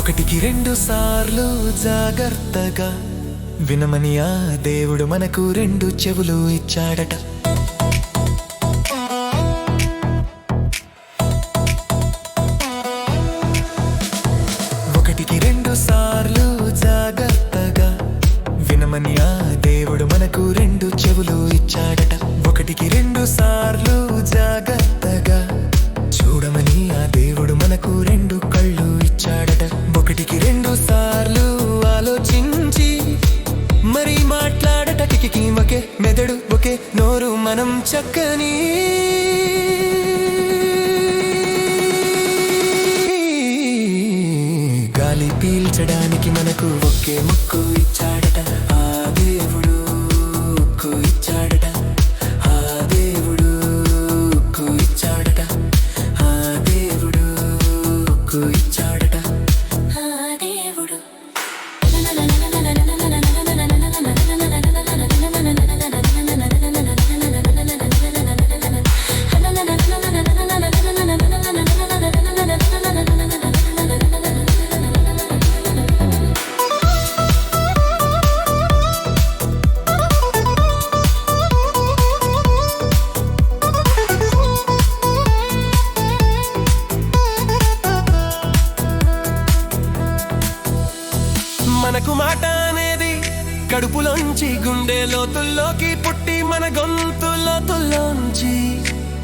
ఒకటికి రెండు సార్లు జాగ్రత్తగా. వినమని ఆ దేవుడు మనకు రెండు చెవులు ఇచ్చాడట. ఒకటికి రెండు సార్లు జాగ్రత్తగా. వినమని ఆ దేవుడు మనకు రెండు చెవులు ఇచ్చాడట. ఒకటికి రెండు సార్లు జాగ్రత్తగా. చూడమని ఆ దేవుడు మనకు రెండు ఒకటికి రెండు సార్లు ఆలోచించి మరి మాట్లాడటకి ఒకే మెదడు ఒకే నోరు మనం చక్కని గాలి పీల్చడానికి మనకు ఒకే ముక్కు ఇచ్చాడట. ఆ దేవుడు ముక్కు మనకు మాట అనేది కడుపులోంచి గుండె లోతుల్లోకి పుట్టి మన గొంతు లోతుల్లోంచి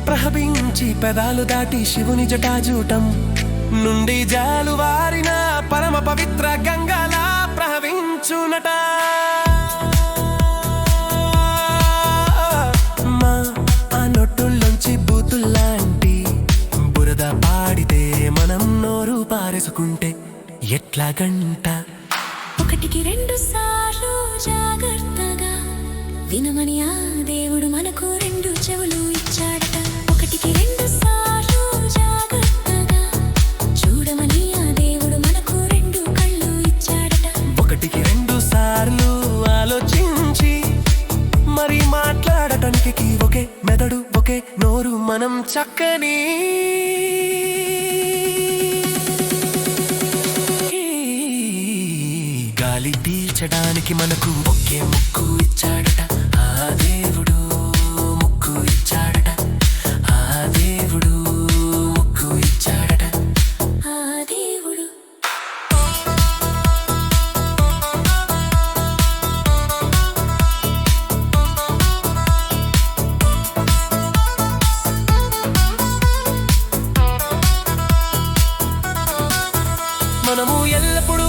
ప్రహబించి పెదాలు దాటి శివుని జటాజూటం నుండి జాలు వారిన పరమ పవిత్ర గంగలా ప్రహవించునట. మా ఆ నొట్టుల్లోంచి బూతుల్లాంటి బురద పాడితే మనం నోరు పారేసుకుంటే ఎట్లా గంట ఒకటికి రెండు సార్లు జాగ్రత్తగా వినమని ఆ దేవుడు మనకు రెండు చెవులు ఇచ్చాడట. ఒకటికి రెండు సార్లు జాగ్రత్తగా చూడమని ఆ దేవుడు మనకు రెండు కళ్ళు ఇచ్చాడట. ఒకటికి రెండు సార్లు ఆలోచించి మరి మాట్లాడటానికి ఒకే మెదడు ఒకే నోరు మనం చక్కని గాలి పీల్చడానికి మనకు ఒకే ముక్కు ఇచ్చాడట. ఆ దేవుడు ముక్కు ఇచ్చాడట. ఆ దేవుడు ముక్కు ఇచ్చాడట. ఆ దేవుడు. మనము ఎల్లప్పుడూ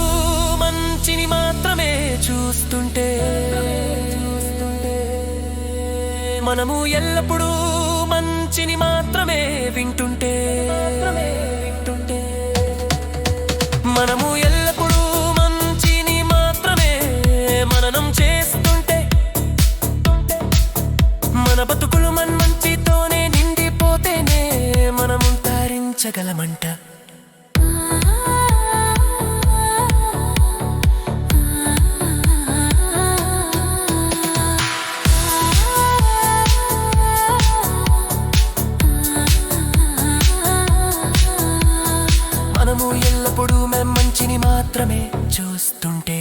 మంచిని మాత్రమే చూస్తుంటే. మనము ఎల్లప్పుడూ మంచిని మాత్రమే వింటుంటే. వింటుంటే మనము ఎల్లప్పుడూ మంచిని మాత్రమే మననం చేస్తుంటే. మన బతుకులు మన మంచితోనే నిండిపోతేనే మనము తరించగలమంట ఎప్పుడు మేము మేం మంచిని మాత్రమే చూస్తుంటే